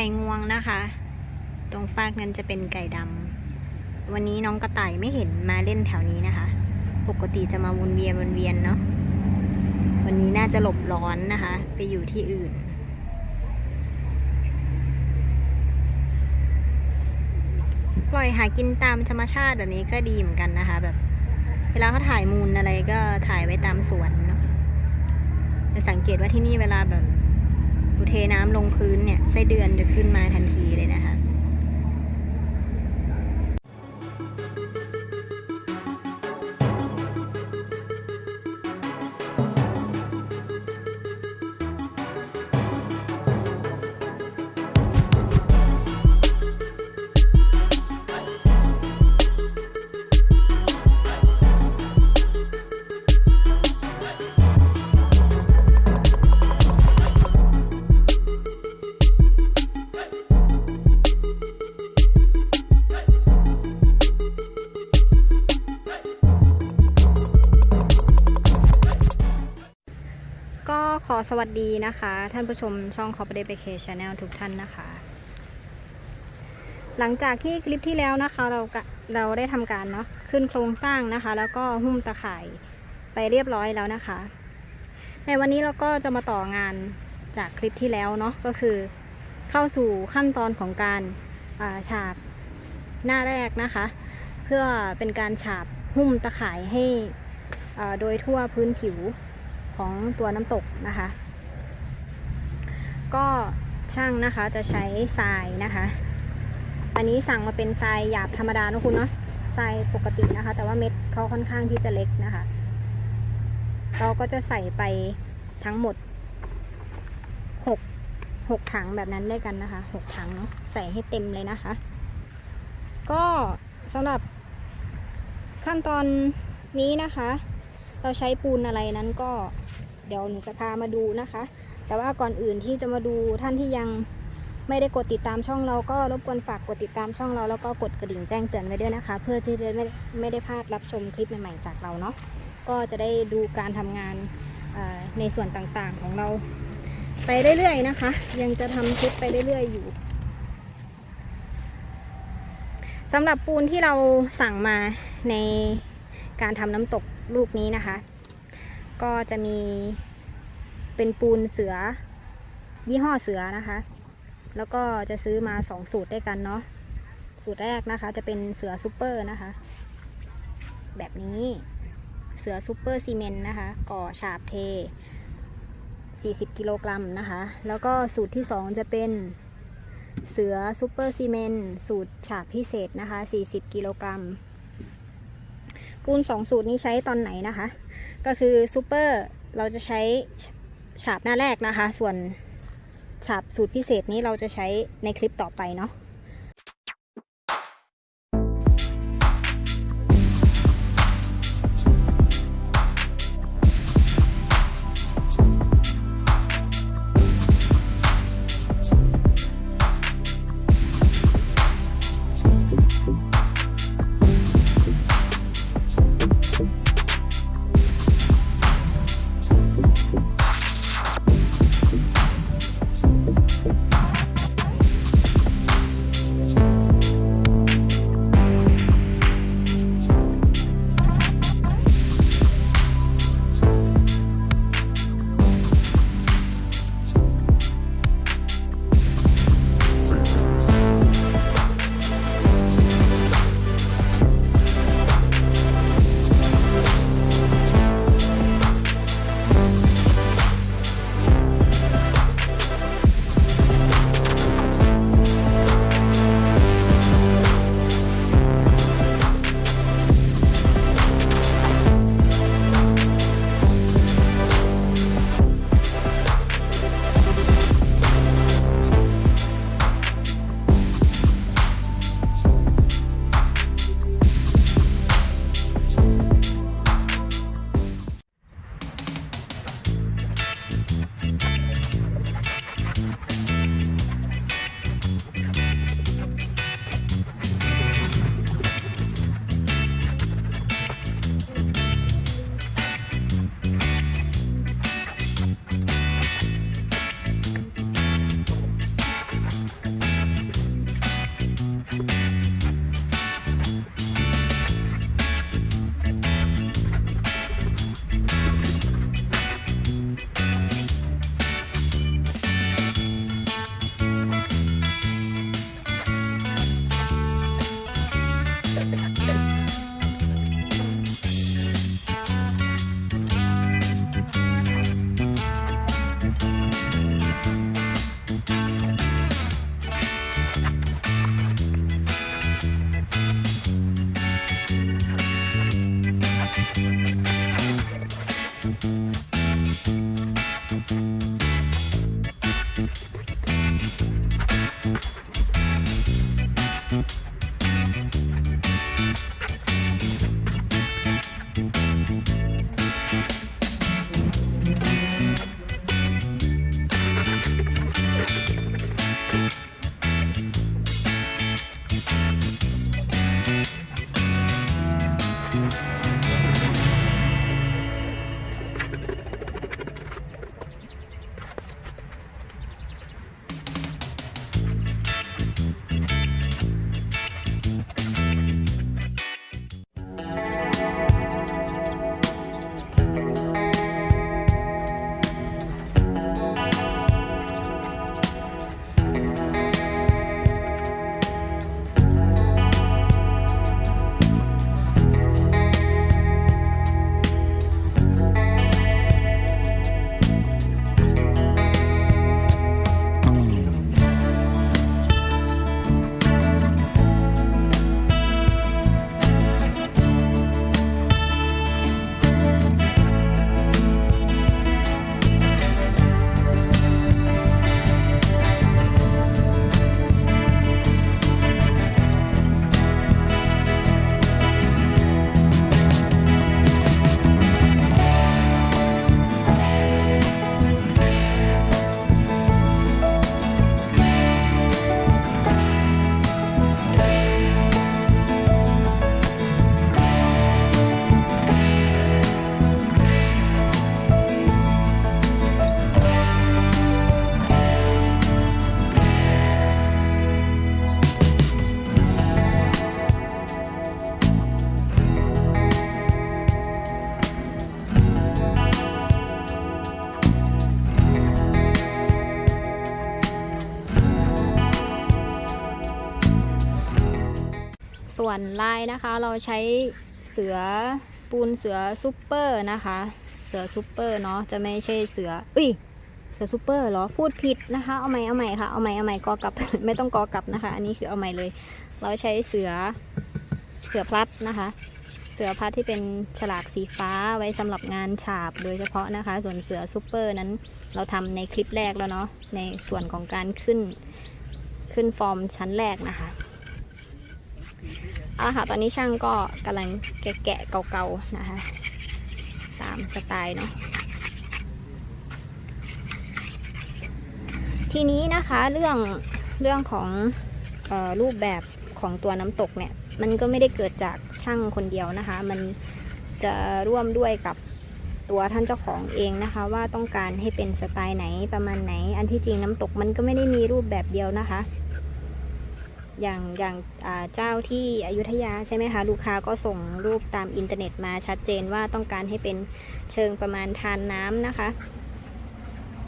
ไก่งวงนะคะ ตรงฟากนั้นจะเป็นไก่ดำวันนี้น้องกระต่ายไม่เห็นมาเล่นแถวนี้นะคะ ปกติจะมาวนเวียนวนเวียนเนาะวันนี้น่าจะหลบร้อนนะคะ ไปอยู่ที่อื่น ปล่อยหากินตามธรรมชาติแบบนี้ก็ดีเหมือนกันนะคะ แบบ เวลาเขาถ่ายมูลอะไรก็ถ่ายไว้ตามสวนเนาะจะสังเกตว่าที่นี่เวลาแบบ เทน้ำลงพื้นเนี่ยไส้เดือนจะขึ้นมาทันทีเลยนะคะ สวัสดีนะคะ ท่านผู้ชมช่อง c o p เ d เ p เคชแนลทุกท่านนะคะ หลังจากที่คลิปที่แล้วนะคะ เราเราได้ทำการเนาะขึ้นโครงสร้างนะคะ แล้วก็หุ้มตะข่ายไปเรียบร้อยแล้วนะคะ ในวันนี้เราก็จะมาต่องานจากคลิปที่แล้วเนาะก็คือ เข้าสู่ขั้นตอนของการาฉาบหน้าแรกนะคะ เพื่อเป็นการฉาบหุ้มตะข่ายให้โดยทั่วพื้นผิว ของตัวน้ำตกนะคะ ก็ช่างนะคะจะใช้ทรายนะคะ อันนี้สั่งมาเป็นทรายหยาบธรรมดานะคุณเนาะทรายปกตินะคะ แต่ว่าเม็ดเขาค่อนข้างที่จะเล็กนะคะ เราก็จะใส่ไปทั้งหมดหกหกถังแบบนั้นด้วยกันนะคะหกถังเนาะใส่ให้เต็มเลยนะคะ ก็สำหรับขั้นตอนนี้นะคะ เราใช้ปูนอะไรนั้นก็ เดี๋ยวหนูจะพามาดูนะคะ แต่ว่าก่อนอื่นที่จะมาดูท่านที่ยังไม่ได้กดติดตามช่องเราก็รบกวนฝากกดติดตามช่องเราแล้วก็กดกระดิ่งแจ้งเตือนไว้ด้วยนะคะ เพื่อที่จะไม่ไม่ได้พลาดรับชมคลิปใหม่ๆจากเราเนาะก็จะได้ดูการทำงานในส่วนต่างๆของเรา ไปเรื่อยๆนะคะ ยังจะทำคลิปไปเรื่อยๆอยู่สำหรับปูนที่เราสั่งมาในการทำน้ำตกลูกนี้นะคะ ก็จะมีเป็นปูนเสือ ยี่ห้อเสือนะคะ แล้วก็จะซื้อมาสองสูตรด้วยกันเนาะสูตรแรกนะคะ จะเป็นเสือซูเปอร์นะคะ แบบนี้เสือซูเปอร์ซีเมนต์นะคะ ก่อฉาบเท 40 กิโลกรัมนะคะ แล้วก็สูตรที่สองจะเป็นเสือซูเปอร์ซีเมนต์สูตรฉาบพิเศษนะคะ 40 กิโลกรัมปูนสองสูตรนี้ใช้ตอนไหนนะคะ ก็คือซูเปอร์เราจะใช้ฉาบหน้าแรกนะคะ ส่วนฉาบสูตรพิเศษนี้เราจะใช้ในคลิปต่อไปเนาะ วนลายนะคะ เราใช้เสือปูนเสือซูเปอร์นะคะ เสือซูเปอร์เนาะจะไม่ใช่เสืออุ้ยเสือซูเปอร์เหรอพูดผิดนะคะ เอาใหม่เอาใหม่ค่ะเอาใหม่เอาใหม่กอกลับ ไม่ต้องกอกลับนะคะ อันนี้คือเอาใหม่เลย เราใช้เสือเสือพลัดนะคะ เสือพลัดที่เป็นฉลากสีฟ้าไว้สำหรับงานฉาบโดยเฉพาะนะคะ ส่วนเสือซูเปอร์นั้นเราทำในคลิปแรกแล้วเนาะในส่วนของการขึ้นขึ้นฟอร์มชั้นแรกนะคะ เอาละค่ะ ตอนนี้ช่างก็กำลังแกะๆเก่าๆนะคะ ตามสไตล์เนาะทีนี้นะคะเรื่องเรื่องของออรูปแบบของตัวน้ำตกเนี่ย มันก็ไม่ได้เกิดจากช่างคนเดียวนะคะ มันจะร่วมด้วยกับตัวท่านเจ้าของเองนะคะ ว่าต้องการให้เป็นสไตล์ไหนประมาณไหน อันที่จริงน้ำตกมันก็ไม่ได้มีรูปแบบเดียวนะคะ อย่างอย่างเจ้าที่อยุธยาใช่ไหมคะลูกค้าก็ส่งรูปตามอินเทอร์เน็ตมาชัดเจนว่าต้องการให้เป็นเชิงประมาณทานน้ำนะคะ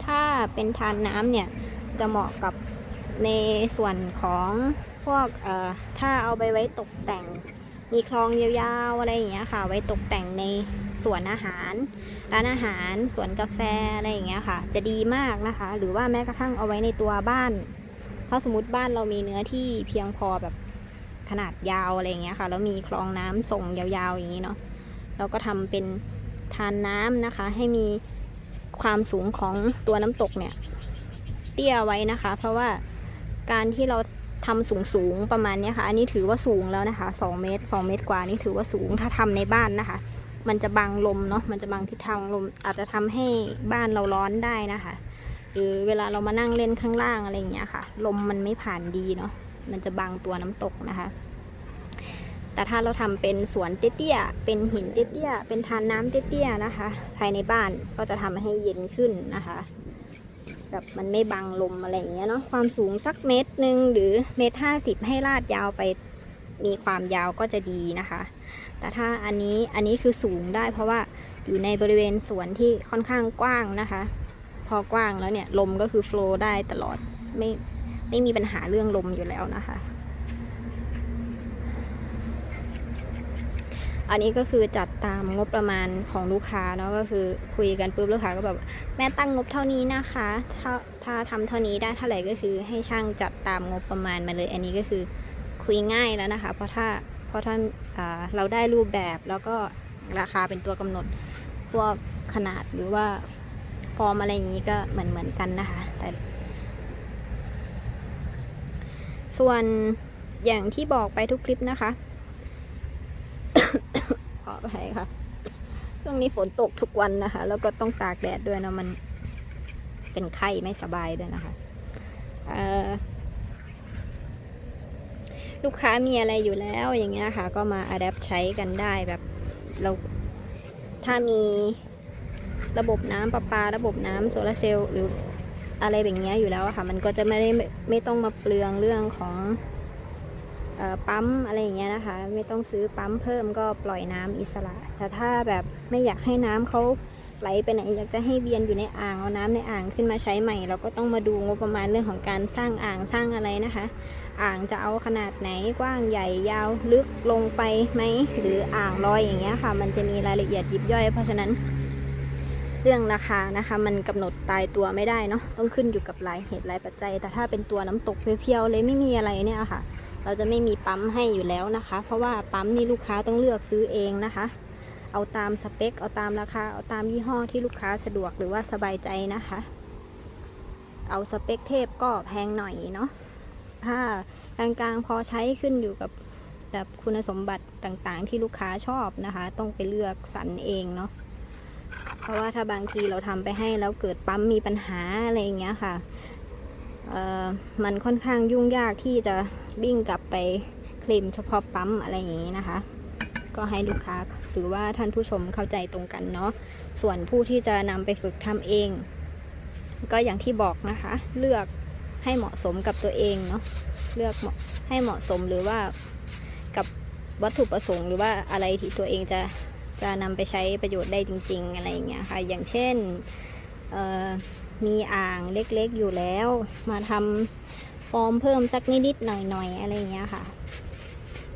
ถ้าเป็นทานน้ำเนี่ยจะเหมาะกับในส่วนของพวกถ้าเอาไปไว้ตกแต่ง มีคลองยาวๆอะไรอย่างเงี้ยค่ะ ไว้ตกแต่งในสวนอาหารร้านอาหารสวนกาแฟอะไรอย่างเงี้ยค่ะ จะดีมากนะคะ หรือว่าแม้กระทั่งเอาไว้ในตัวบ้าน ถ้าสมมติบ้านเรามีเนื้อที่เพียงพอแบบขนาดยาวอะไรเงี้ยค่ะ แล้วมีคลองน้ำส่งยาวๆอย่างนี้เนาะเราก็ทำเป็นทานน้ำนะคะ ให้มีความสูงของตัวน้ำตกเนี่ย เตี้ยไว้นะคะ เพราะว่าการที่เราทำสูงสูงๆประมาณนี้ค่ะ อันนี้ถือว่าสูงแล้วนะคะ 2 เมตร 2 เมตรกว่านี่ถือว่าสูงถ้าทำในบ้านนะคะ มันจะบังลมเนาะมันจะบังทิศทางลมอาจจะทำให้บ้านเราร้อนได้นะคะ หรือเวลาเรามานั่งเล่นข้างล่างอะไรอย่างเงี้ยค่ะ ลมมันไม่ผ่านดีเนาะมันจะบังตัวน้ำตกนะคะ แต่ถ้าเราทำเป็นสวนเตี้ยๆเป็นหินเตี้ยๆเป็นทานน้ำเตี้ยๆนะคะ ภายในบ้านก็จะทำให้เย็นขึ้นนะคะแบบมันไม่บังลมอะไรอย่างเงี้ยเนาะความสูงสักเมตรหนึ่งหรือเมตรห้าสิบให้ลาดยาวไปมีความยาวก็จะดีนะคะ แต่ถ้าอันนี้อันนี้คือสูงได้เพราะว่าอยู่ในบริเวณสวนที่ค่อนข้างกว้างนะคะ พอกว้างแล้วเนี่ย ลมก็คือโฟล์ได้ตลอดไม่ไม่มีปัญหาเรื่องลมอยู่แล้วนะคะ อันนี้ก็คือจัดตามงบประมาณของลูกค้าเนาะก็คือคุยกันปุ๊บลูกค้าก็แบบแม่ตั้งงบเท่านี้นะคะ ถ้าถ้าทำเท่านี้ได้เท่าไหร่ก็คือให้ช่างจัดตามงบประมาณมาเลย อันนี้ก็คือคุยง่ายแล้วนะคะ เพราะถ้าเพราะถ้าาเราได้รูปแบบแล้วก็ราคาเป็นตัวกำหนดพวกขนาดหรือว่า อมอะไรอย่างนี้ก็เหมือนเหมือนกันนะคะ แต่ ส่วนอย่างที่บอกไปทุกคลิปนะคะ ขออภัยค่ะ ช่วงนี้ฝนตกทุกวันนะคะ แล้วก็ต้องตากแดดด้วยนะมันเป็นไข้ไม่สบายด้วยนะคะลูกค้ามีอะไรอยู่แล้วอย่างเงี้ยค่ะ ก็มาอัดแอปใช้กันได้แบบเราถ้ามี ระบบน้ำประปา ระบบน้ำโซลาร์เซลล์หรืออะไรแบบนี้อยู่แล้วค่ะ มันก็จะไม่ได้ไม่ไม่ต้องมาเปลืองเรื่องของปั๊มอะไรอย่างเงี้ยนะคะ ไม่ต้องซื้อปั๊มเพิ่มก็ปล่อยน้ำอิสระ แต่ถ้าแบบไม่อยากให้น้ำเขาไหลไปไหนอยากจะให้เวียนอยู่ในอ่างเอาน้ำในอ่างขึ้นมาใช้ใหม่ เราก็ต้องมาดูงบประมาณเรื่องของการสร้างอ่างสร้างอะไรนะคะ อ่างจะเอาขนาดไหนกว้างใหญ่ยาวลึกลงไปไหมหรืออ่างลอยอย่างเงี้ยค่ะ มันจะมีรายละเอียดยิบย่อย เพราะฉะนั้น เรื่องราคานะคะมันกำหนดตายตัวไม่ได้เนาะต้องขึ้นอยู่กับรายเหตุรายปัจจัย แต่ถ้าเป็นตัวน้ำตกเพียวๆเลยไม่มีอะไรเนี่ยค่ะ เราจะไม่มีปั๊มให้อยู่แล้วนะคะ เพราะว่าปั๊มนี่ลูกค้าต้องเลือกซื้อเองนะคะ เอาตามสเปค เอาตามราคาเอาตามยี่ห้อที่ลูกค้าสะดวกหรือว่าสบายใจนะคะ เอาสเปคเทพก็แพงหน่อยเนาะถ้ากลางๆพอใช้ขึ้นอยู่กับแบบคุณสมบัติต่างๆ ที่ลูกค้าชอบนะคะ ต้องไปเลือกสรรเองเนาะ เพราะว่าถ้าบางทีเราทำไปให้แล้วเกิดปั๊มมีปัญหาอะไรอย่างเงี้ยค่ะมันค่อนข้างยุ่งยากที่จะวิ่งกลับไปเคลมเฉพาะปั๊มอะไรอย่างนี้นะคะ ก็ให้ลูกค้าหรือว่าท่านผู้ชมเข้าใจตรงกันเนาะส่วนผู้ที่จะนำไปฝึกทำเอง ก็อย่างที่บอกนะคะ เลือกให้เหมาะสมกับตัวเองเนาะเลือกให้เหมาะสมหรือว่ากับวัตถุประสงค์ หรือว่าอะไรที่ตัวเองจะ จะนำไปใช้ประโยชน์ได้จริง ๆ อะไรอย่างเงี้ยค่ะ อย่างเช่นมีอ่างเล็กๆอยู่แล้ว มาทำฟอร์มเพิ่มสักนิดๆหน่อยๆอะไรอย่างเงี้ยค่ะ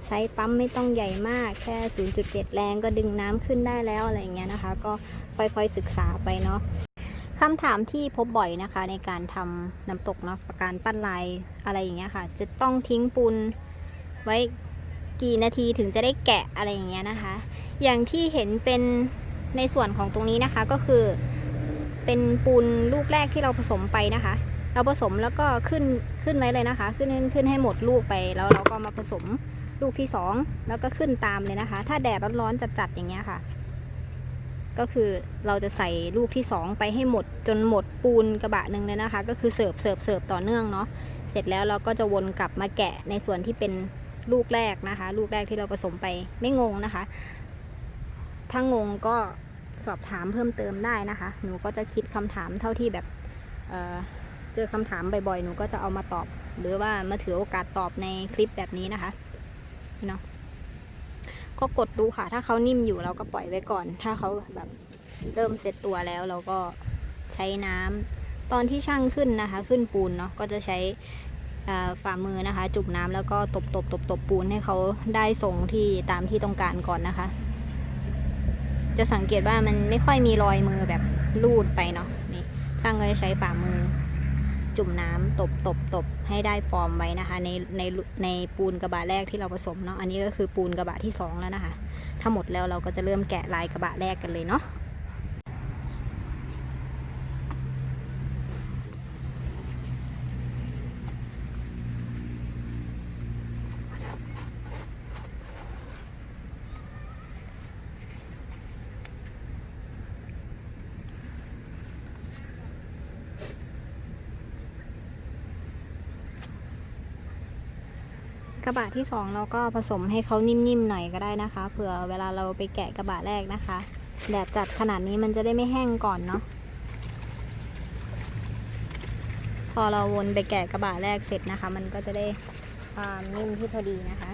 ใช้ปั๊มไม่ต้องใหญ่มากแค่ 0.7 แรงก็ดึงน้ำขึ้นได้แล้วอะไรอย่างเงี้ยนะคะ ก็ค่อยๆศึกษาไปเนาะคำถามที่พบบ่อยนะคะ ในการทำน้ำตกเนาะการปั้นลายอะไรอย่างเงี้ยค่ะ จะต้องทิ้งปูนไว้กี่นาทีถึงจะได้แกะอะไรอย่างเงี้ยนะคะ อย่างที่เห็นเป็นในส่วนของตรงนี้นะคะก็คือ เป็นปูนลูกแรกที่เราผสมไปนะคะ เราผสมแล้วก็ขึ้นขึ้นไว้เลยนะคะ ขึ้นขึ้นขึ้นให้หมดลูกไปแล้วเราก็มาผสมลูกที่สองแล้วก็ขึ้นตามเลยนะคะ ถ้าแดดร้อนๆจัดๆอย่างเงี้ยค่ะ ก็คือเราจะใส่ลูกที่สองไปให้หมดจนหมดปูนกระบะหนึ่งเลยนะคะ ก็คือเสิร์ฟเสิร์ฟเสิร์ฟต่อเนื่องเนาะเสร็จแล้วเราก็จะวนกลับมาแกะในส่วนที่เป็นลูกแรกนะคะ ลูกแรกที่เราผสมไปไม่งงนะคะ ถ้างงก็สอบถามเพิ่มเติมได้นะคะ หนูก็จะคิดคำถามเท่าที่แบบเเจอคำถามบ่อยๆ หนูก็จะเอามาตอบ หรือว่ามาถือโอกาสตอบในคลิปแบบนี้นะคะเนาะก็กดดูค่ะ ถ้าเขานิ่มอยู่เราก็ปล่อยไว้ก่อน ถ้าเขาแบบเริ่มเซตตัวแล้วเราก็ใช้น้ำตอนที่ช่างขึ้นนะคะ ขึ้นปูนเนาะก็จะใช้ฝ่ามือนะคะ จุ่มน้ำแล้วก็ตบตบตบตบปูนให้เขาได้ทรงที่ตามที่ต้องการก่อนนะคะ จะสังเกตว่ามันไม่ค่อยมีรอยมือแบบลูดไปเนาะนี่ช่างก็จะใช้ฝ่ามือ จุ่มน้ำตบตบตบให้ได้ฟอร์มไว้นะคะ ในในในปูนกระบะแรกที่เราผสมเนาะอันนี้ก็คือปูนกระบะที่สองแล้วนะคะ ถ้าหมดแล้วเราก็จะเริ่มแกะลายกระบะแรกกันเลยเนาะ กระบะที่สองเราก็ผสมให้เขานิ่มๆหน่อยก็ได้นะคะ เผื่อเวลาเราไปแกะกระบะแรกนะคะแดดจัดขนาดนี้มันจะได้ไม่แห้งก่อนเนาะพอเราวนไปแกะกระบะแรกเสร็จนะคะ มันก็จะได้ความนิ่มที่พอดีนะคะ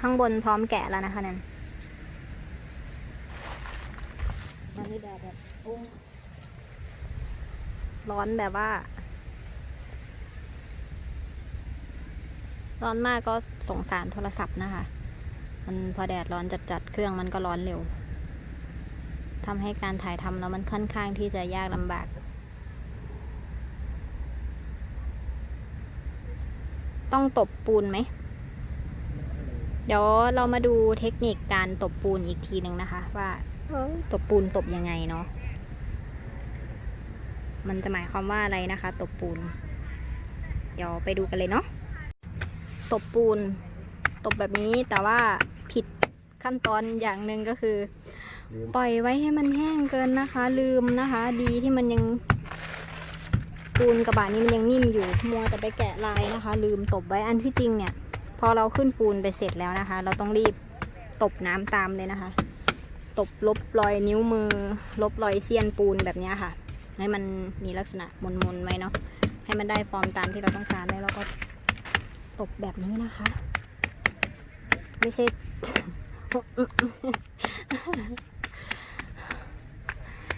ข้างบนพร้อมแกะแล้วนะคะนั่นมันนี่แดดแบบโอ้ ร้อนแบบว่า ร้อนมากก็สงสารโทรศัพท์นะคะ มันพอแดดร้อนจัดๆ เครื่องมันก็ร้อนเร็วทำให้การถ่ายทำแล้วมันค่อนข้างที่จะยากลำบาก ต้องตบปูนไหม เดี๋ยวเรามาดูเทคนิคการตบปูนอีกทีหนึ่งนะคะ ว่าตบปูนตบยังไงเนาะ มันจะหมายความว่าอะไรนะคะ ตบปูน เดี๋ยวไปดูกันเลยเนาะตบปูน ตบแบบนี้แต่ว่าผิดขั้นตอนอย่างหนึ่งก็คือลืมปล่อยไว้ให้มันแห้งเกินนะคะ ลืมนะคะ ดีที่มันยังปูนกระบะนี้มันยังนิ่มอยู่มัวแต่ไปแกะลายนะคะ ลืมตบไว้อันที่จริงเนี่ย พอเราขึ้นปูนไปเสร็จแล้วนะคะ เราต้องรีบตบน้ำตามเลยนะคะ ตบลบรอยนิ้วมือ ลบรอยเสี้ยนปูนแบบเนี้ยค่ะ ให้มันมีลักษณะมนๆไว้เนาะให้มันได้ฟอร์มตามที่เราต้องการแล้วเราก็ตบแบบนี้นะคะ ไม่ใช่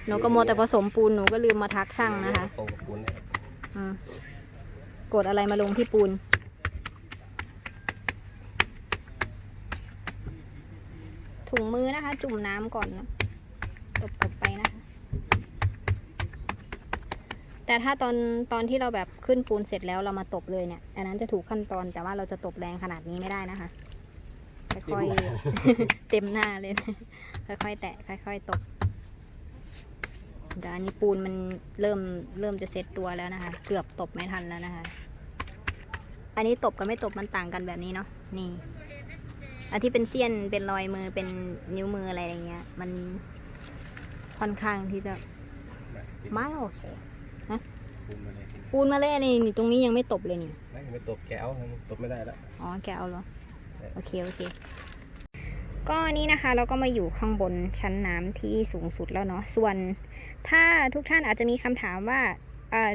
หนูก็มัวแต่ผสมปูนหนูก็ลืมมาทักช่างนะคะตรงกับปูนนะครับอืมกดอะไรมาลงที่ปูน ถุงมือนะคะ จุ่มน้ำก่อนนะตบๆไปนะคะ แต่ถ้าตอนตอนที่เราแบบขึ้นปูนเสร็จแล้วเรามาตบเลยเนี่ย อันนั้นจะถูกขั้นตอนแต่ว่าเราจะตบแรงขนาดนี้ไม่ได้นะคะ ค่อยๆ เต็มหน้าเลยนะค่อยๆ แตะ ค่อย ๆ ตบแต่อันนี้ปูนมันเริ่มเริ่มจะเซ็ตตัวแล้วนะคะ เกือบตบไม่ทันแล้วนะคะ อันนี้ตบกับไม่ตบมันต่างกันแบบนี้เนาะ นี่อันที่เป็นเสี้ยนเป็นรอยมือเป็นนิ้วมืออะไรอย่างเงี้ย มันค่อนข้างที่จะมาติดไม่โอเค ปูนมาเลยปูนมาเลยอันนี้นี่ตรงนี้ยังไม่ตบเลยนี่ไม่ไม่ตบแก้วตบไม่ได้แล้วอ๋อแกเอาเหรอใช่โอเคโอเค ก็นี่นะคะเราก็มาอยู่ข้างบนชั้นน้ำที่สูงสุดแล้วเนาะส่วนถ้าทุกท่านอาจจะมีคำถามว่าเอ่อ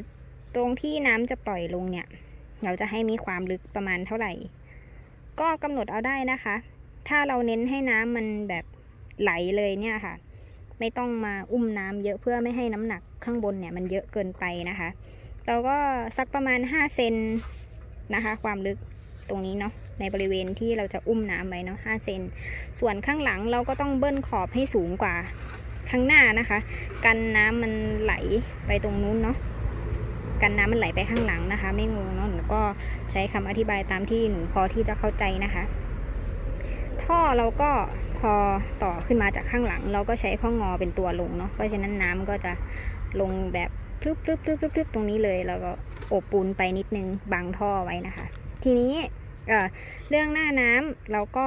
ตรงที่น้ำจะปล่อยลงเนี่ย เราจะให้มีความลึกประมาณเท่าไหร่ ก็กำหนดเอาได้นะคะ ถ้าเราเน้นให้น้ำมันแบบไหลเลยเนี่ยค่ะ ไม่ต้องมาอุ้มน้ำเยอะเพื่อไม่ให้น้ำหนักข้างบนเนี่ยมันเยอะเกินไปนะคะ เราก็สักประมาณ 5 เซนนะคะ ความลึกตรงนี้เนาะในบริเวณที่เราจะอุ้มน้ำไว้เนาะ5เซนส่วนข้างหลังเราก็ต้องเบิ้ลขอบให้สูงกว่าข้างหน้านะคะ กันน้ำมันไหลไปตรงนู้นเนาะกันน้ำมันไหลไปข้างหลังนะคะ ไม่งงเนาะหนูก็ใช้คำอธิบายตามที่หนูพอที่จะเข้าใจนะคะ ท่อเราก็ พอต่อขึ้นมาจากข้างหลัง เราก็ใช้ข้องอเป็นตัวลงเนาะเพราะฉะนั้นน้ำก็จะลงแบบพรึบพรึบพรึบพรึบพรึบตรงนี้เลยแล้วก็อบปูนไปนิดนึงบังท่อไว้นะคะ ทีนี้เอเรื่องหน้าน้ำเราก็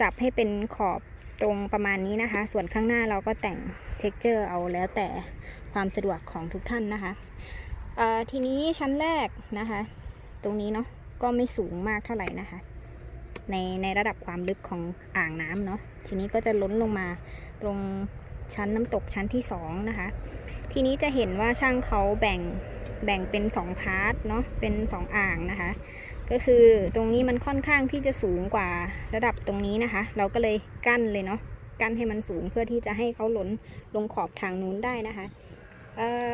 จับให้เป็นขอบตรงประมาณนี้นะคะ ส่วนข้างหน้าเราก็แต่ง t e x t อร์เอาแล้วแต่ความสะดวกของทุกท่านนะคะทีนี้ชั้นแรกนะคะ ตรงนี้เนาะก็ไม่สูงมากเท่าไหร่นะคะ ในในระดับความลึกของอ่างน้ำเนาะทีนี้ก็จะล้นลงมาตรงชั้นน้ำตกชั้นที่สองนะคะ ทีนี้จะเห็นว่าช่างเขาแบ่งแบ่งเป็นสองพาร์ทเนาะเป็นสองอ่างนะคะ ก็คือตรงนี้มันค่อนข้างที่จะสูงกว่าระดับตรงนี้นะคะ เราก็เลยกั้นเลยเนาะกั้นให้มันสูงเพื่อที่จะให้เขาหล่นลงขอบทางนู้นได้นะคะ เอ่อ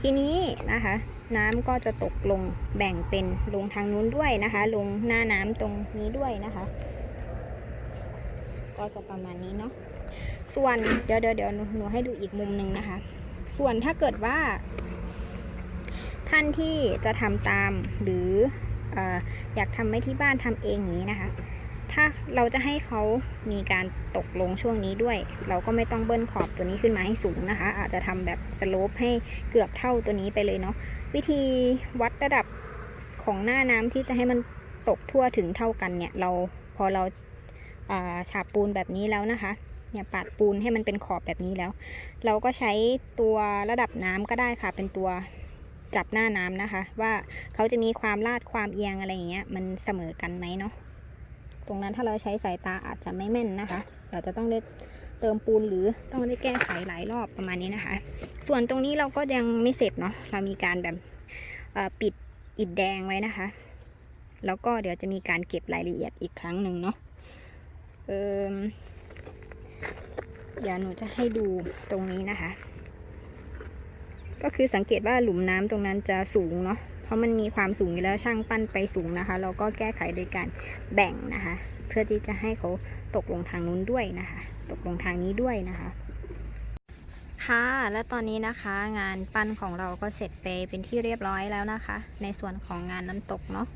ทีนี้นะคะ น้ำก็จะตกลงแบ่งเป็นลงทางนู้นด้วยนะคะ ลงหน้าน้ำตรงนี้ด้วยนะคะ ก็จะประมาณนี้เนาะส่วนเดี๋ยวเดี๋ยวเดี๋ยวหนูให้ดูอีกมุมหนึ่งนะคะ ส่วนถ้าเกิดว่า ท่านที่จะทำตามหรือออยากทำไว้ที่บ้านทำเองงนี้นะคะ ถ้าเราจะให้เขามีการตกลงช่วงนี้ด้วย เราก็ไม่ต้องเบิ้ลขอบตัวนี้ขึ้นมาให้สูงนะคะ อาจจะทำแบบสโลปให้เกือบเท่าตัวนี้ไปเลยเนาะวิธีวัดระดับของหน้าน้ำที่จะให้มันตกทั่วถึงเท่ากันเนี่ย เราพอเราอ่าฉาบปูนแบบนี้แล้วนะคะเนี่ยปาดปูนให้มันเป็นขอบแบบนี้แล้ว เราก็ใช้ตัวระดับน้ำก็ได้ค่ะ เป็นตัวจับหน้าน้ำนะคะ ว่าเขาจะมีความลาดความเอียงอะไรอย่างเงี้ยมันเสมอกันไหมเนาะ ตรงนั้นถ้าเราใช้สายตาอาจจะไม่แม่นนะคะ เราจะต้องได้เติมปูนหรือต้องได้แก้ไขหลายรอบประมาณนี้นะคะ ส่วนตรงนี้เราก็ยังไม่เสร็จเนาะเรามีการแบบปิดอิฐแดงไว้นะคะ แล้วก็เดี๋ยวจะมีการเก็บรายละเอียดอีกครั้งหนึ่งเนาะเออเดี๋ยวหนูจะให้ดูตรงนี้นะคะ ก็คือสังเกตว่าหลุมน้ำตรงนั้นจะสูงเนาะ เพราะมันมีความสูงอยู่แล้วช่างปั้นไปสูงนะคะ เราก็แก้ไขโดยการแบ่งนะคะ เพื่อที่จะให้เขาตกลงทางนู้นด้วยนะคะ ตกลงทางนี้ด้วยนะคะ ค่ะ และตอนนี้นะคะงานปั้นของเราก็เสร็จไปเป็นที่เรียบร้อยแล้วนะคะ ในส่วนของงานน้ำตกเนาะ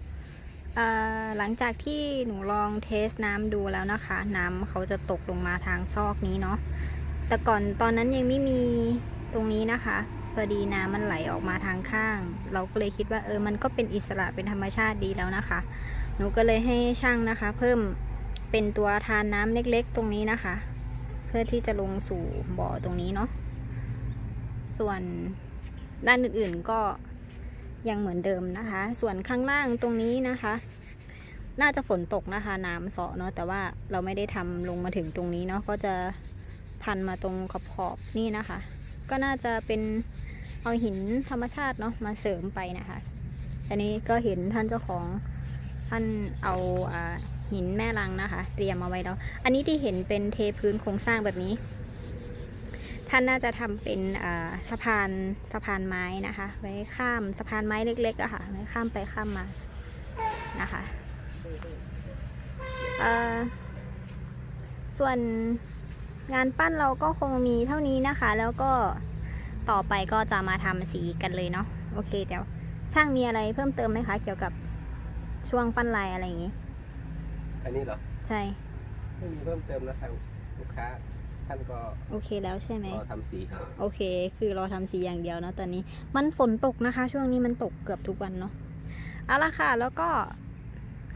หลังจากที่หนูลองเทสน้ำดูแล้วนะคะ น้ำเขาจะตกลงมาทางซอกนี้เนาะแต่ก่อนตอนนั้นยังไม่มีตรงนี้นะคะ พอดีน้ำมันไหลออกมาทางข้าง เราก็เลยคิดว่าเออมันก็เป็นอิสระเป็นธรรมชาติดีแล้วนะคะ หนูก็เลยให้ช่างนะคะ เพิ่มเป็นตัวทานน้ำเล็กๆ ตรงนี้นะคะ เพื่อที่จะลงสู่บ่อตรงนี้เนาะส่วนด้านอื่นๆก็ยังเหมือนเดิมนะคะ ส่วนข้างล่างตรงนี้นะคะ น่าจะฝนตกนะคะ น้ำเสาะเนาะแต่ว่าเราไม่ได้ทำลงมาถึงตรงนี้เนาะก็จะพันมาตรงขอบขอบๆนี่นะคะ ก็น่าจะเป็นเอาหินธรรมชาติเนาะมาเสริมไปนะคะอันนี้ก็เห็นท่านเจ้าของท่านเอาอาหินแม่ลังนะคะ เตรียมมาไว้แล้ว อันนี้ที่เห็นเป็นเทพื้นโครงสร้างแบบนี้ ท่านน่าจะทำเป็นสะพานสะพานไม้นะคะ ไว้ข้ามสะพานไม้เล็กๆอะค่ะไว้ข้ามไปข้ามมานะคะส่วน งานปั้นเราก็คงมีเท่านี้นะคะ แล้วก็ต่อไปก็จะมาทำสีกันเลยเนาะโอเคเดี๋ยวช่างมีอะไรเพิ่มเติมไหมคะ เกี่ยวกับช่วงปั้นลายอะไรอย่างงี้ อันนี้เหรอ ใช่ไม่มีเพิ่มเติมนะทางลูกค้าท่านก็โอเคแล้วใช่ไหมรอทำสีโอเค คือเราทำสีอย่างเดียวนะตอนนี้มันฝนตกนะคะ ช่วงนี้มันตกเกือบทุกวันเนาะเอาละค่ะ แล้วก็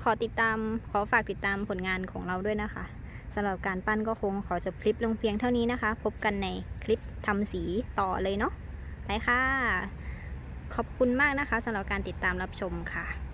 ขอติดตามขอฝากติดตามผลงานของเราด้วยนะคะ สำหรับการปั้นก็คงขอจบคลิปลงเพียงเท่านี้นะคะ พบกันในคลิปทำสีต่อเลยเนาะไปค่ะ ขอบคุณมากนะคะสำหรับการติดตามรับชมค่ะ